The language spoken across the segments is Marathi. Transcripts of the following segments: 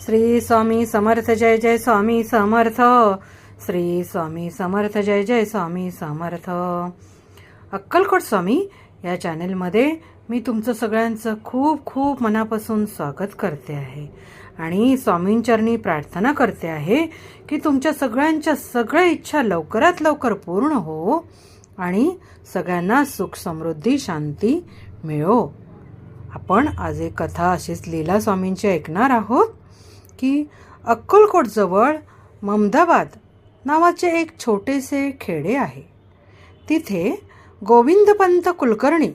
श्री स्वामी समर्थ जय जय स्वामी समर्थ. श्री स्वामी समर्थ जय जय स्वामी समर्थ. अक्कलकोट स्वामी या चॅनेलमध्ये मी तुमचं सगळ्यांचं खूप खूप मनापासून स्वागत करते आहे. आणि स्वामींचरणी प्रार्थना करते आहे की तुमच्या सगळ्यांच्या सगळ्या इच्छा लवकरात लवकर पूर्ण हो आणि सगळ्यांना सुख समृद्धी शांती मिळो. आपण आज एक कथा अशीच लीला स्वामींची ऐकणार आहोत. की अक्कलकोटजवळ ममदाबाद नावाचे एक छोटेसे खेडे आहे. तिथे गोविंदपंत कुलकर्णी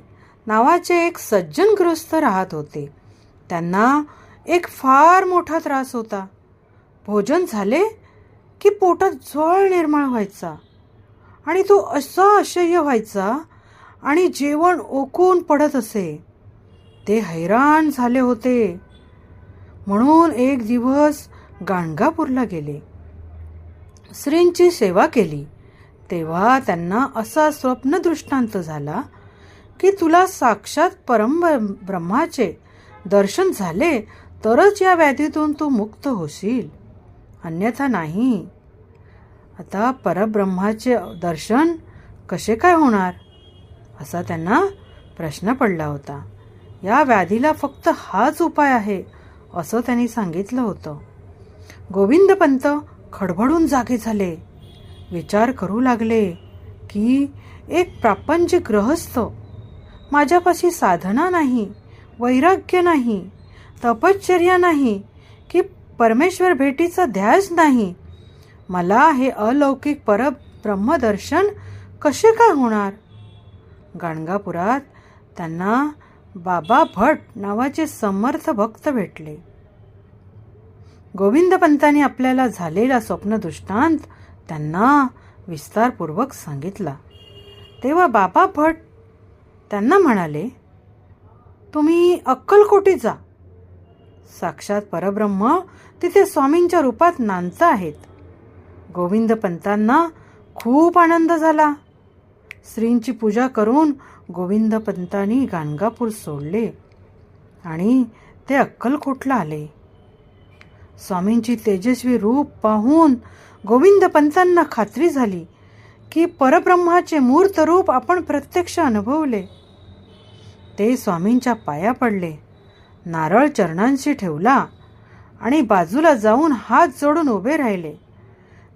नावाचे एक सज्जन गृहस्थ राहत होते. त्यांना एक फार मोठा त्रास होता. भोजन झाले की पोटात ज्वाळ निर्माण व्हायचा आणि तो असा असह्य व्हायचा आणि जेवण ओकून पडत असे. ते हैराण झाले होते. म्हणून एक दिवस गाणगापूरला गेले. श्रींची सेवा केली. तेव्हा त्यांना असा स्वप्न दृष्टांत झाला की तुला साक्षात परम ब्रह्माचे दर्शन झाले तरच या व्याधीतून तू मुक्त होशील. अन्यथा नाही. आता परब्रह्माचे दर्शन कसे काय होणार? असा त्यांना प्रश्न पडला होता. या व्याधीला फक्त हाच उपाय आहे. असं त्यांनी सांगितलं होतं. गोविंदपंत खडबडून जागे झाले. विचार करू लागले की एक प्रापंचिक ग्रहस्थ माझ्यापाशी साधना नाही वैराग्य नाही तपश्चर्या नाही की परमेश्वर भेटीचा ध्यास नाही. मला हे अलौकिक परब्रह्मदर्शन कसे काय होणार? गाणगापुरात त्यांना बाबा भट नावाचे समर्थ भक्त भेटले. गोविंदपंतांनी आपल्याला झालेला स्वप्नदृष्टांत त्यांना विस्तारपूर्वक सांगितला. तेव्हा बाबा भट त्यांना म्हणाले तुम्ही अक्कलकोटी जा. साक्षात परब्रह्म तिथे स्वामींच्या रूपात नांदत आहेत. गोविंदपंतांना खूप आनंद झाला. श्रींची पूजा करून गोविंदपंतांनी गाणगापूर सोडले. आणि ते अक्कलकोटला आले. स्वामींची तेजस्वी रूप पाहून गोविंदपंतांना खात्री झाली की परब्रह्माचे मूर्त रूप आपण प्रत्यक्ष अनुभवले. ते स्वामींच्या पाया पडले नारळ चरणांशी ठेवला आणि बाजूला जाऊन हात जोडून उभे राहिले.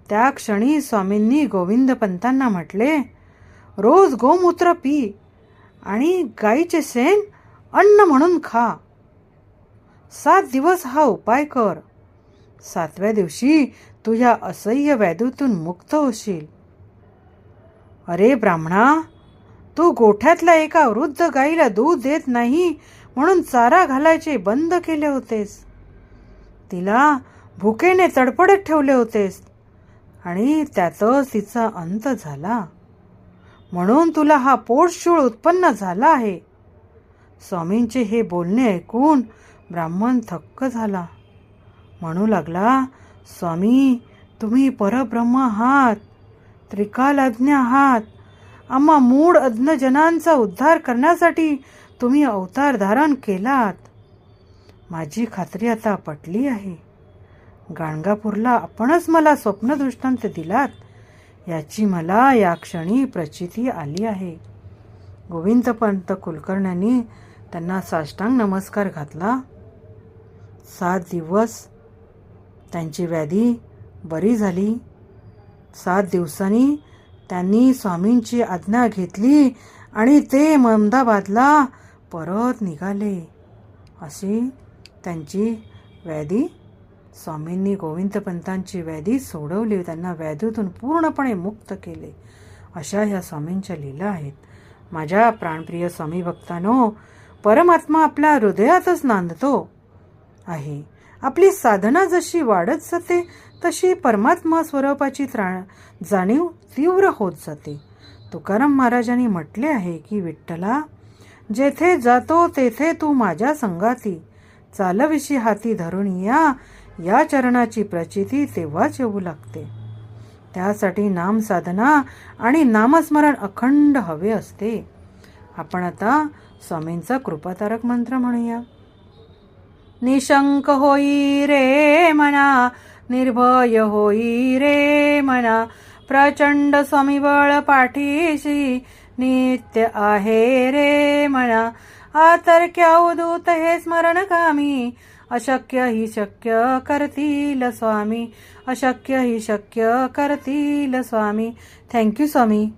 त्या क्षणी स्वामींनी गोविंदपंतांना म्हटले रोज गोमूत्र पी आणि गाईचे सेन अन्न म्हणून खा. सात दिवस हा उपाय कर. सातव्या दिवशी तू असह्य व्याधूतून मुक्त होशील. अरे ब्राह्मणा तू गोठ्यातल्या एका वृद्ध गाईला दूध देत नाही म्हणून चारा घालायचे बंद केले होतेस. तिला भुकेने तडपडत ठेवले होतेस आणि त्यातच तिचा अंत झाला. म्हणून तुला हा पोटशूळ उत्पन्न झाला आहे. स्वामींचे हे बोलणे ऐकून ब्राह्मण थक्क झाला. म्हणू लागला स्वामी तुम्ही परब्रह्म आहात त्रिकाल अज्ञ आहात. आम्हा मूळ अज्ञजनांचा उद्धार करण्यासाठी तुम्ही अवतार धारण केलात. माझी खात्री आता पटली आहे. गाणगापूरला आपणच मला स्वप्नदृष्टांत दिलात. याची मला या क्षणी प्रचिती आली आहे. गोविंदपंत कुलकर्ण्यांनी त्यांना साष्टांग नमस्कार घातला. सात दिवस त्यांची व्याधी बरी झाली. सात दिवसांनी त्यांनी स्वामींची आज्ञा घेतली आणि ते ममदाबादला परत निघाले. अशी त्यांची व्याधी स्वामींनी गोविंदपंतांची व्याधी सोडवली. त्यांना व्याधीतून पूर्णपणे मुक्त केले. अशा ह्या स्वामींच्या लीला आहेत. माझ्या प्राणप्रिय स्वामी भक्तानो परमात्मा आपल्या हृदयातच नांदतो आहे. आपली साधना जशी वाढत जाते तशी परमात्मा स्वरूपाची जाणीव तीव्र होत जाते. तुकाराम महाराजांनी म्हटले आहे की विठ्ठला जेथे जातो तेथे तू माझ्या संगाती. चालविशी हाती धरून या. या चरणाची प्रचिती तेव्हाच येऊ लागते. त्यासाठी नाम साधना आणि नामस्मरण अखंड हवे असते. आपण आता स्वामींचा कृपातारक मंत्र म्हणूया. निशंक होई रे मना निर्भय होई रे मना प्रचंड स्वामीबळ पाठीशी नित्य आहे रे मना. आतर्क्या उदूत हे स्मरण कामी अशक्य ही शक्य करतील स्वामी. अशक्य ही शक्य करतील स्वामी. थँक्यू स्वामी.